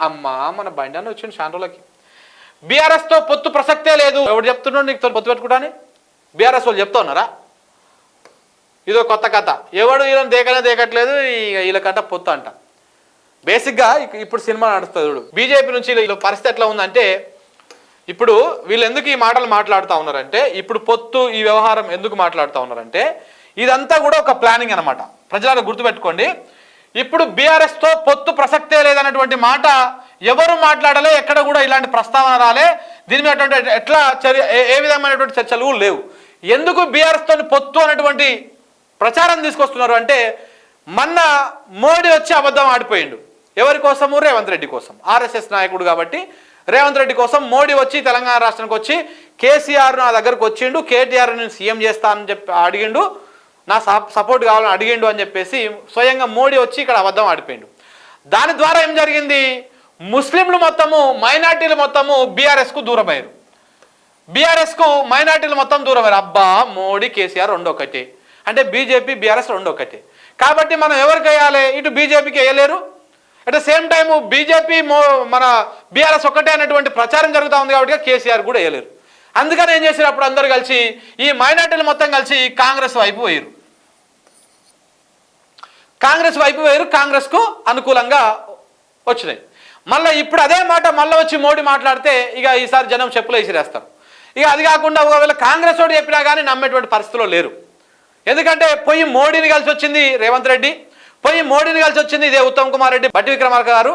అమ్మా మన బండి అని వచ్చింది చాలా రోజులకి బీఆర్ఎస్తో పొత్తు ప్రసక్తే లేదు. ఎవడు చెప్తున్నాడు నీకు పొత్తు పెట్టుకుంటాని? బీఆర్ఎస్ వాళ్ళు చెప్తా ఉన్నారా? ఇదో కొత్త కథ. ఎవడు వీళ్ళని దేకనే దేకట్లేదు వీళ్ళకంట పొత్తు అంట. బేసిక్గా ఇప్పుడు సినిమా నడుస్తుంది చూడు. బీజేపీ నుంచి వీళ్ళ పరిస్థితి ఎట్లా ఉందంటే ఇప్పుడు వీళ్ళు ఎందుకు ఈ మాటలు మాట్లాడుతూ ఉన్నారంటే ఇప్పుడు పొత్తు ఈ వ్యవహారం ఎందుకు మాట్లాడుతూ ఉన్నారంటే ఇదంతా కూడా ఒక ప్లానింగ్ అనమాట ప్రజలను గుర్తుపెట్టుకోండి. ఇప్పుడు బీఆర్ఎస్తో పొత్తు ప్రసక్తే లేదన్నటువంటి మాట ఎవరు మాట్లాడలే ఎక్కడ కూడా ఇలాంటి ప్రస్తావన రాలే. దీని మీద అటువంటి ఎట్లా చర్య ఏ- ఏ విధమైనటువంటి చర్చలు లేవు. ఎందుకు బీఆర్ఎస్తో పొత్తు అనేటువంటి ప్రచారం తీసుకొస్తున్నారు అంటే మొన్న మోడీ వచ్చి అబద్ధం ఆడిపోయిండు. ఎవరి కోసము? రేవంత్ రెడ్డి కోసం. ఆర్ఎస్ఎస్ నాయకుడు కాబట్టి రేవంత్ రెడ్డి కోసం మోడీ వచ్చి తెలంగాణ రాష్ట్రానికి వచ్చి కేసీఆర్ నా దగ్గరకు వచ్చిండు కేటీఆర్ నేను సీఎం చేస్తానని చెప్పి అడిగిండు. నా సపోర్ట్ కావాలని అడిగిండు అని చెప్పేసి స్వయంగా మోడీ వచ్చి ఇక్కడ అబద్ధం ఆడిపోయిండు. దాని ద్వారా ఏం జరిగింది? ముస్లింలు మొత్తము మైనార్టీలు మొత్తము బీఆర్ఎస్కు దూరమయ్యారు. బీఆర్ఎస్కు మైనార్టీలు మొత్తం దూరమయ్యారు. అబ్బా మోడీ కేసీఆర్ రెండు అంటే బీజేపీ బీఆర్ఎస్ రెండు కాబట్టి మనం ఎవరికి వేయాలి? ఇటు బీజేపీకి వేయలేరు. At the same time BJP మో మన బీఆర్ఎస్ ఒక్కటే అనేటువంటి ప్రచారం జరుగుతూ ఉంది కాబట్టి కేసీఆర్ కూడా వేయలేరు. అందుకని ఏం చేశారు అప్పుడు అందరు కలిసి ఈ మైనార్టీలు మొత్తం కలిసి కాంగ్రెస్ వైపు పోయారు కాంగ్రెస్ వైపు వేరు కాంగ్రెస్కు అనుకూలంగా వచ్చినాయి. మళ్ళీ ఇప్పుడు అదే మాట మళ్ళీ వచ్చి మోడీ మాట్లాడితే ఇక ఈసారి జనం చెప్పులు వేసిరేస్తారు. ఇక అది కాకుండా ఒకవేళ కాంగ్రెస్ వాడు చెప్పినా కానీ నమ్మేటువంటి పరిస్థితిలో లేరు. ఎందుకంటే పోయి మోడీని కలిసి వచ్చింది రేవంత్ రెడ్డి పోయి మోడీని కలిసి వచ్చింది ఇదే ఉత్తమ్ కుమార్ రెడ్డి బట్టి విక్రమార్క గారు.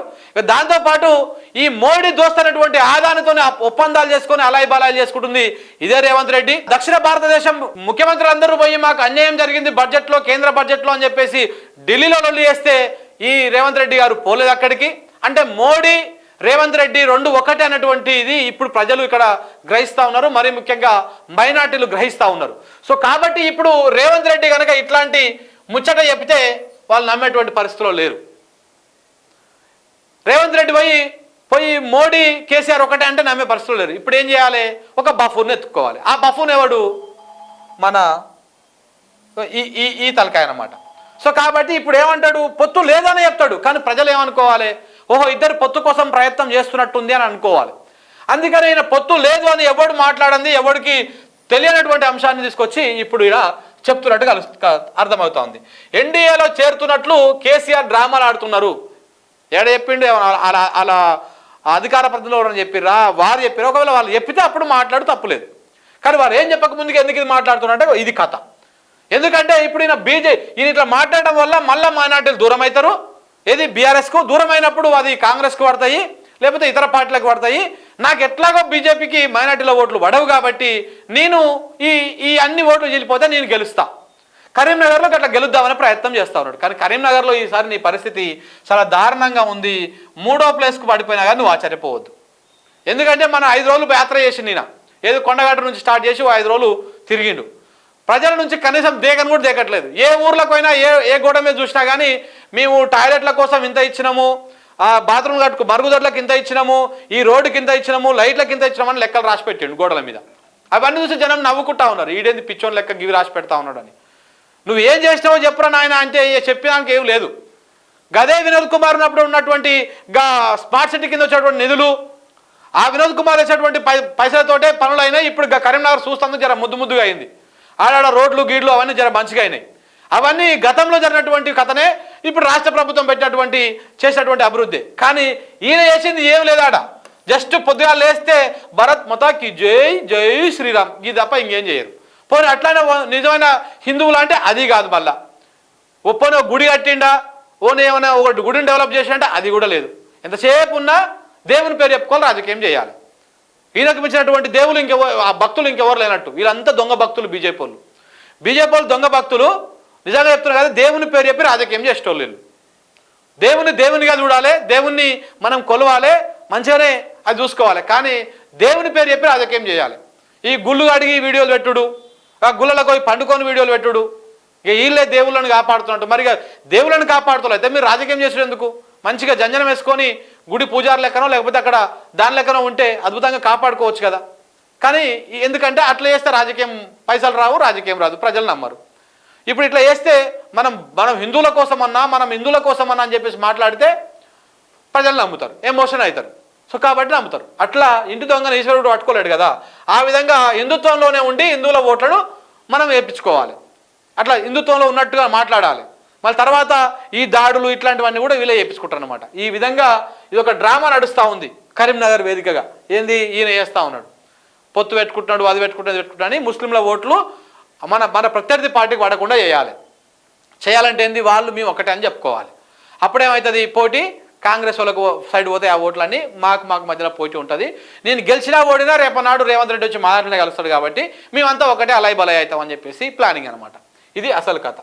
దాంతోపాటు ఈ మోడీ దోస్తున్నటువంటి ఆదానితోనే ఒప్పందాలు చేసుకొని అలాయి బలాయి చేసుకుంటుంది ఇదే రేవంత్ రెడ్డి. దక్షిణ భారతదేశం ముఖ్యమంత్రులు అందరూ పోయి మాకు అన్యాయం జరిగింది బడ్జెట్లో కేంద్ర బడ్జెట్లో అని చెప్పేసి ఢిల్లీలో లొల్లి చేస్తే ఈ రేవంత్ రెడ్డి గారు పోలేదు అక్కడికి. అంటే మోడీ రేవంత్ రెడ్డి రెండు ఒకటే అన్నటువంటి ఇది ఇప్పుడు ప్రజలు ఇక్కడ గ్రహిస్తా ఉన్నారు. మరి ముఖ్యంగా మైనార్టీలు గ్రహిస్తా ఉన్నారు. సో కాబట్టి ఇప్పుడు రేవంత్ రెడ్డి కనుక ఇట్లాంటి ముచ్చట చెప్తే వాళ్ళు నమ్మేటువంటి పరిస్థితిలో లేరు. రేవంత్ రెడ్డి పోయి పోయి మోడీ కేసీఆర్ ఒకటే అంటే నమ్మే పరిస్థితులు లేరు. ఇప్పుడు ఏం చేయాలి? ఒక బఫూన్ ఎత్తుకోవాలి ఆ బఫూన్ ఎవడు? మన ఈ ఈ ఈ తలకాయ అన్నమాట. సో కాబట్టి ఇప్పుడు ఏమంటాడు? పొత్తు లేదని చెప్తాడు. కానీ ప్రజలు ఏమనుకోవాలి? ఓహో ఇద్దరు పొత్తు కోసం ప్రయత్నం చేస్తున్నట్టుంది అని అనుకోవాలి. అందుకని ఈయన పొత్తు లేదు అని ఎవడు మాట్లాడంది? ఎవడికి తెలియనటువంటి అంశాన్ని తీసుకొచ్చి ఇప్పుడు ఇలా చెప్తున్నట్టు కలుస్త అర్థమవుతోంది. ఎన్డీఏలో చేరుతున్నట్లు కేసీఆర్ డ్రామాలు ఆడుతున్నారు. ఏడ చెప్పిండు అలా అలా అధికార ప్రతిలో ఎవరైనా చెప్పిర్రా? వారు చెప్పారు ఒకవేళ వాళ్ళు చెప్పితే అప్పుడు మాట్లాడు తప్పులేదు కానీ వారు ఏం చెప్పక ముందుకు ఎందుకు ఇది మాట్లాడుతున్నారంటే ఇది కథ. ఎందుకంటే ఇప్పుడు ఈయన బీజే ఈయన ఇట్లా మాట్లాడడం వల్ల మళ్ళీ మైనార్టీలు దూరం అవుతారు ఏది బీఆర్ఎస్కు దూరం అయినప్పుడు అది కాంగ్రెస్కు పడతాయి. లేకపోతే ఇతర పార్టీలకు పడతాయి. నాకు ఎట్లాగో బీజేపీకి మైనార్టీల ఓట్లు పడవు కాబట్టి నేను ఈ ఈ అన్ని ఓట్లు చెల్లిపోతే నేను గెలుస్తా. కరీంనగర్లో అట్లా గెలుద్దామని ప్రయత్నం చేస్తా ఉన్నాడు. కానీ కరీంనగర్లో ఈసారి నీ పరిస్థితి చాలా దారుణంగా ఉంది. మూడో ప్లేస్కు పడిపోయినా కానీ నువ్వు ఆశ్చర్యపోవద్దు. ఎందుకంటే మనం ఐదు రోజులు యాత్ర చేసి నేను ఏదో కొండగట్ట నుంచి స్టార్ట్ చేసి ఐదు రోజులు తిరిగిండు. ప్రజల నుంచి కనీసం దేకని కూడా దేకట్లేదు. ఏ ఊర్లకు పోయినా ఏ ఏ గోడ మీద చూసినా కానీ మేము టాయిలెట్ల కోసం ఇంత ఇచ్చినాము. ఆ బాత్రూమ్ కట్టుకు మరుగుదొడ్లకు ఇంత ఇచ్చినాము ఈ రోడ్డుకి ఇంత ఇచ్చినాము లైట్ల ఇంత ఇచ్చినామని లెక్కలు రాసి పెట్టిండు గోడల మీద. అవన్నీ చూసి జనం నవ్వుకుంటా ఉన్నారు. ఈడేంది పిచ్చోని లెక్క గివి రాసి పెడతా ఉన్నాడు అని నువ్వు ఏం చేసినావో చెప్పురా నాయన అంటే ఏ చెప్పినానికి ఏం లేదు. గదే వినోద్ కుమార్ ఉన్నప్పుడు ఉన్నటువంటి గా స్మార్ట్ సిటీ కింద వచ్చేటువంటి నిధులు ఆ వినోద్ కుమార్ వేసేటువంటి పై పైసలతోటే పనులు అయినాయి ఇప్పుడు కరీంనగర్ చూస్తాను జర ముద్దు ముద్దుగా అయింది. ఆడాడ రోడ్లు గీడ్లు అవన్నీ జర మంచిగా అయినాయి. అవన్నీ గతంలో జరిగినటువంటి కథనే ఇప్పుడు రాష్ట్ర ప్రభుత్వం పెట్టినటువంటి చేసినటువంటి అభివృద్ధి. కానీ ఈయన చేసింది ఏం లేదాడ? జస్ట్ పొద్దుగా లేస్తే భరత్ మతాకి జై జై శ్రీరామ్. ఇది తప్ప ఇంకేం చేయరు. పోనీ అట్లానే ఓ నిజమైన హిందువులు అంటే అది కాదు మళ్ళా. ఒప్పని గుడి కట్టిండా? ఓన్ ఏమైనా ఒకటి గుడిని డెవలప్ చేసిండే? అది కూడా లేదు. ఎంతసేపు ఉన్నా దేవుని పేరు చెప్పుకొని రాజకీయం చేయాలి. ఈయనకు మించినటువంటి దేవులు ఇంకెవరు ఆ భక్తులు ఇంకెవరు లేనట్టు. వీళ్ళంతా దొంగ భక్తులు బీజేపీ వాళ్ళు. బీజేపీ వాళ్ళు దొంగ భక్తులు నిజంగా చెప్తున్నారు కదా దేవుని పేరు చెప్పి రాజకీయం చేసేటోళ్ళు వీళ్ళు. దేవుని దేవునిగా చూడాలి దేవుణ్ణి మనం కొలవాలి మంచిగానే అది చూసుకోవాలి. కానీ దేవుని పేరు చెప్పి రాజకీయం చేయాలి. ఈ గుళ్ళు అడిగి వీడియోలు పెట్టుడు ఆ గుళ్ళలకు పోయి పండుకొని వీడియోలు పెట్టుడు. ఇక వీళ్ళే దేవుళ్ళని కాపాడుతున్నట్టు. మరి దేవుళ్ళని కాపాడుతున్నారు. అయితే మీరు రాజకీయం చేసేది ఎందుకు? మంచిగా జంజనం వేసుకొని గుడి పూజారు లెక్కనో లేకపోతే అక్కడ దాని లెక్కనో ఉంటే అద్భుతంగా కాపాడుకోవచ్చు కదా. కానీ ఎందుకంటే అట్లా చేస్తే రాజకీయం పైసలు రావు రాజకీయం రాదు. ప్రజలు నమ్మరు. ఇప్పుడు ఇట్లా చేస్తే మనం మనం హిందువుల కోసం అన్నా మనం హిందువుల కోసం అని చెప్పేసి మాట్లాడితే ప్రజలు నమ్ముతారు ఎమోషన్ అవుతారు. సో కాబట్టి నమ్ముతారు. అట్లా ఇంటి దొంగను ఈశ్వరుడు పట్టుకోలేడు కదా. ఆ విధంగా హిందుత్వంలోనే ఉండి హిందువుల ఓట్లను మనం వేయించుకోవాలి. అట్లా హిందుత్వంలో ఉన్నట్టుగా మాట్లాడాలి. మళ్ళీ తర్వాత ఈ దాడులు ఇట్లాంటివన్నీ కూడా వీళ్ళే చేపించుకుంటారు అనమాట ఈ విధంగా ఇది ఒక డ్రామా నడుస్తూ ఉంది కరీంనగర్ వేదికగా. ఏంది? ఈయన వేస్తూ ఉన్నాడు. పొత్తు పెట్టుకుంటున్నాడు అది పెట్టుకుంటున్నాడు ఇది పెట్టుకుంటాడు అని ముస్లింల ఓట్లు మన మన ప్రత్యర్థి పార్టీకి పడకుండా చేయాలి. చేయాలంటే ఏంది? వాళ్ళు మేము ఒకటే అని చెప్పుకోవాలి. అప్పుడేమవుతుంది పోటీ కాంగ్రెస్ వాళ్ళకు సైడ్ పోతే ఆ ఓట్లన్నీ మాకు మాకు మధ్యలో పోటీ ఉంటుంది. నేను గెలిచినా ఓడినా రేపనాడు రేవంత్ రెడ్డి వచ్చి మా కలుస్తాడు కాబట్టి మేమంతా ఒకటే అలై బలై అవుతామని చెప్పేసి ప్లానింగ్ అనమాట ఇది అసలు కథ.